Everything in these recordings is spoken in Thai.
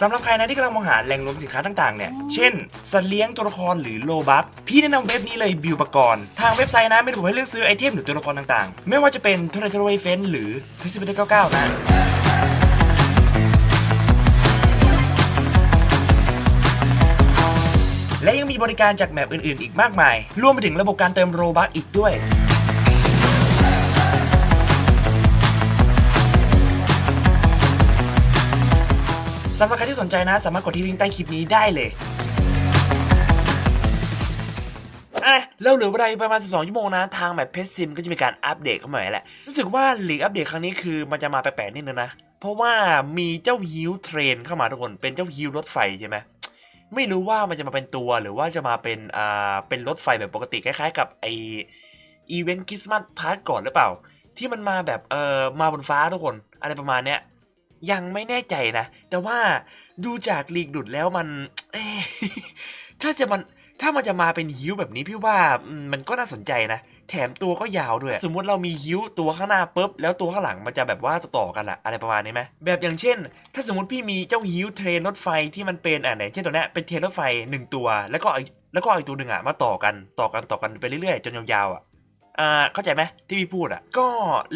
สำหรับใครนะที่กำลังมองหาแหล่งรวมสินค้าต่างๆ เนี่ย เช่น สัตว์เลี้ยงตัวละครหรือโลบัคพี่แนะนำเว็บนี้เลยบิวปกรณ์ทางเว็บไซต์นะไม่ได้บอกให้เลือกซื้อไอเทมหรือตัวละครต่างๆ ไม่ว่าจะเป็นทรทรเวเฟนหรือทริสเปเก้านะและยังมีบริการจากแมปอื่นๆ อีกมากมาย รวมไปถึงระบบการเติมโรบัคอีกด้วย สำหรับใครที่สนใจนะ สามารถกดที่ลิงก์ใต้คลิปนี้ได้เลยอะเราเหลือเวลาประมาณ 12 ชั่วโมงนะ ทางแบบเพชซิมก็จะมีการอัปเดตเข้ามาแล้วแหละ รู้สึกว่าหลีกอัปเดตครั้งนี้คือมันจะมาแปลกๆนิดนึงนะ เพราะว่ามีเจ้าฮิวเทรนเข้ามาทุกคน เป็นเจ้าฮิวรถไฟใช่ไหมไม่รู้ว่ามันจะมาเป็นตัวหรือว่าจะมาเป็นอ่าเป็นรถไฟแบบปกติคล้ายๆ กับไออีเวนต์คริสต์มาสพาร์ทก่อนหรือเปล่า ที่มันมาแบบเออมาบนฟ้าทุกคน อะไรประมาณเนี้ย ยังไม่แน่ใจนะ แต่ว่าดูจากลีกดุดแล้วมันถ้าจะมันถ้ามันจะมาเป็นฮิวแบบนี้พี่ว่ามันก็น่าสนใจนะ แถมตัวก็ยาวด้วย สมมติเรามีฮิวตัวข้างหน้าปุ๊บแล้วตัวข้างหลังมันจะแบบว่าต่อๆกันอะอะไรประมาณนี้ไหมแบบอย่างเช่น ถ้าสมมติพี่มีเจ้าฮิวเทรนรถไฟที่มันเป็นอะไหนเช่นตัวเนี้ยเป็นเทรนรถไฟหนึ่งตัว แล้วก็แล้วก็อีกตัวหนึ่งอะมาต่อกันต่อกันต่อกันไปเรื่อยๆจนยาวๆอะ อ่าเข้าใจไหมที่พี่พูดอะ ก็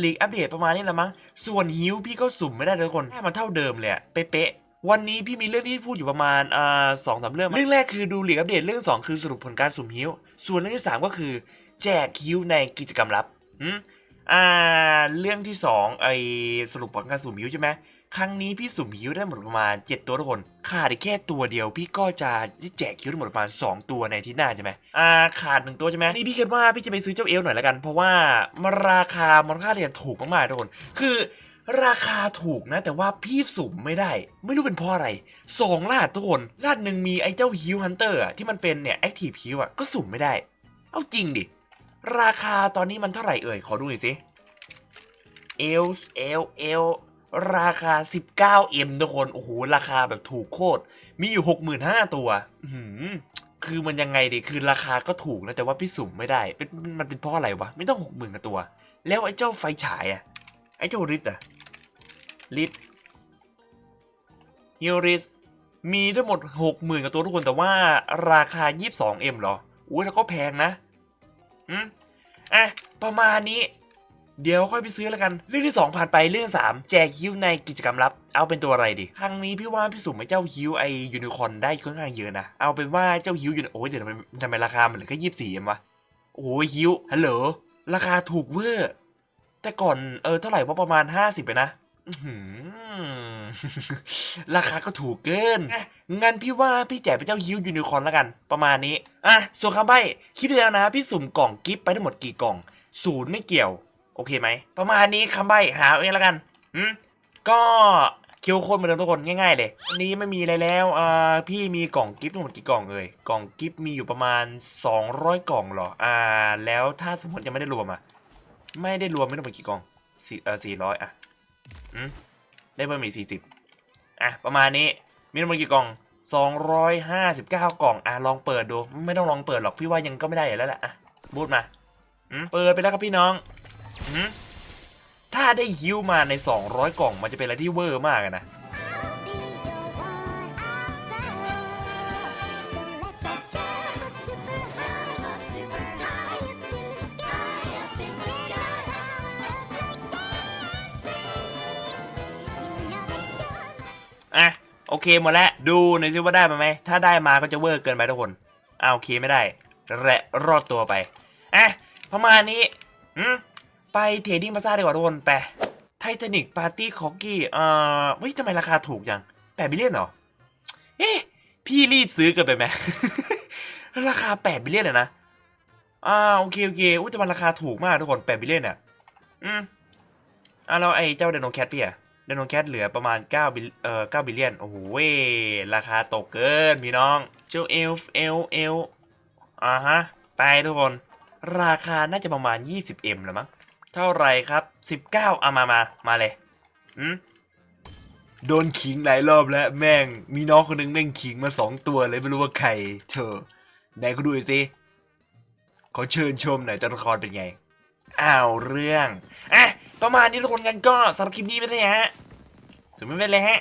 ลีกอัปเดตประมาณนี้ละมั้ง ส่วนฮิวพี่ก็สุ่มไม่ได้ทุกคนแค่มันเท่าเดิมเลยเป๊ะวันนี้พี่มีเรื่องที่พูดอยู่ประมาณอ่าสองสามเรื่อง เรื่องแรกคือดูหลีกอัปเดต เรื่องสองคือสรุปผลการสุ่มฮิวส่วนเรื่องที่สามก็คือ แจกฮิวในกิจกรรมลับอืมอ่า เรื่องที่สองไอสรุปผลการสุ่มฮิวใช่ไหม ครั้งนี้พี่สุ่มฮิวได้หมดประมาณ 7 ตัวทุกคนขาดแค่ตัวเดียวพี่ก็จะแจกฮิวได้หมดประมาณ 2 ตัวในที่หน้าใช่ไหมอ่าขาดหนึ่งตัวใช่ไหมนี่พี่คิดว่าพี่จะไปซื้อเจ้าเอลหน่อยละกัน เพราะว่ามันราคามันค่าเรียนถูกมากๆทุกคนคือราคาถูกนะ แต่ว่าพี่สุ่มไม่ได้ ไม่รู้เป็นเพราะอะไรสองลาดทุกคนลาดหนึ่งมีไอ้เจ้าฮิวฮันเตอร์ที่มันเป็นเนี่ยแอคทีฟฮิวอะก็สุ่มไม่ได้ เอาจริงดิ ราคาตอนนี้มันเท่าไหร่เอ่ย ขอดูหน่อยสิเอลเอลเอล ราคา 19M ทุกคน โอ้โห ราคาแบบถูกโคตร มีอยู่ 65,000 ตัวหือคือมันยังไงดิคือราคาก็ถูกนะ แต่ว่าพี่สุ่มไม่ได้ เป็นมันเป็นเพราะอะไรวะ ไม่ต้อง 60,000กับตัว แล้วไอ้เจ้าไฟฉายอะไอ้เจ้าริดอะริดฮิริสมีทั้งหมด 60,000กับตัวทุกคน แต่ว่าราคา 22M เหรอ อุ้ยแล้วก็แพงนะ อืมอะ ประมาณนี้ เดี๋ยวค่อยไปซื้อแล้วกัน เรื่องที่ 2 ผ่านไปเรื่อง 3 แจกฮิวในกิจกรรมลับ เอาเป็นตัวอะไรดีครั้งนี้พี่ว่าพี่สุ่มไอ้เจ้าฮิวไอยูนิคอนได้ค่อนข้างเยอะนะ เอาเป็นว่าเจ้าฮิวยูนโอ้ยเดี๋ยวทำไมทำไมราคามันเหลือแค่ยี่สิบสี่เองวะโอ้ยฮิวฮัลโหลราคาถูกเวอร์แต่ก่อนเออเท่าไหร่ว่าประมาณ50ไปนะราคาก็ถูกเกิน งั้นพี่ว่าพี่แจกเป็นเจ้าฮิวยูนิคอนแล้วกัน ประมาณนี้ อะ ส่วนคำใบ้คลิปที่แล้วนะ พี่สุ่มกล่องกิฟต์ไปทั้งหมดกี่กล่อง ศูนย์ไม่เกี่ยว โอเคไหม ประมาณนี้คำใบ้หาเอาเองแล้วกันอืมก็คียวโคนเหมือนเดิมทุกคนง่ายๆเลยวันนี้ไม่มีอะไรแล้วอ่าพี่มีกล่องกิฟต์ทั้งหมดกี่กล่องเอ่ยกล่องกิฟต์มีอยู่ประมาณ 200 กล่องเหรออ่า แล้วถ้าสมมติยังไม่ได้รวมอะไม่ได้รวมไม่ต้องเป็นกี่กล่องสี่เออสี่ร้อยอะอืมได้เพิ่มอีกสี่สิบอะประมาณนี้มีทั้งหมดกี่กล่อง259 กล่อง อะ ลองเปิดดู ไม่ต้องลองเปิดหรอก พี่ว่ายังก็ไม่ได้อยู่แล้วแหละ อะ บูทมาอืมเปิดไปแล้วครับพี่น้อง ถ้าได้ฮิวมาใน 200 กล่องมันจะเป็นอะไรที่เวอร์มากนะ อะ โอเคหมดแล้ว ดูหน่อยสิว่าได้มาไหม ถ้าได้มาก็จะเวอร์เกินไปทุกคนเอาโอเคไม่ได้และรอดตัวไป อะ ประมาณนี้อืม ไปเทรดดิ้งพาซ่าดีกว่าทุกคนไปไททานิกปาร์ตี้คอกกี้เอ่อเฮ้ยทำไมราคาถูกจังแปดบิลเลียนเหรอ เอ๊ะ พี่รีบซื้อเกินไปไหมราคาแปดบิลเลียนอะนะ อ่าโอเคโอเคอุ้ยแต่มันราคาถูกมากทุกคนแปดบิลเลียนอะอืมอ่าแล้วไอ้เจ้าเดนโนแคทพี่อะเดนโนแคทเหลือประมาณ9บิลเอ่อ9บิลเลียนโอ้โหเว้ราคาตกเกินพี่น้อง เจ้าเอลฟ์เอลเอลอ่าฮะ ไปทุกคน ราคาน่าจะประมาณ 20M แล้วมั้ง เท่าไหรครับ 19เอามามามาเลยอืมโดนขิงหลายรอบแล้วแม่ง มีน้องคนหนึงแม่งขิงมาสองตัวเลยไม่รู้ว่าใครเธอไหนก็ดูหน่อยสิขอเชิญชมหน่อยตัวละครเป็นไงอ้าวเรื่องอะประมาณนี้ทุกคนกันก็สำหรับคลิปนี้ไปเลยฮะถึงไม่เป็นเลยฮะ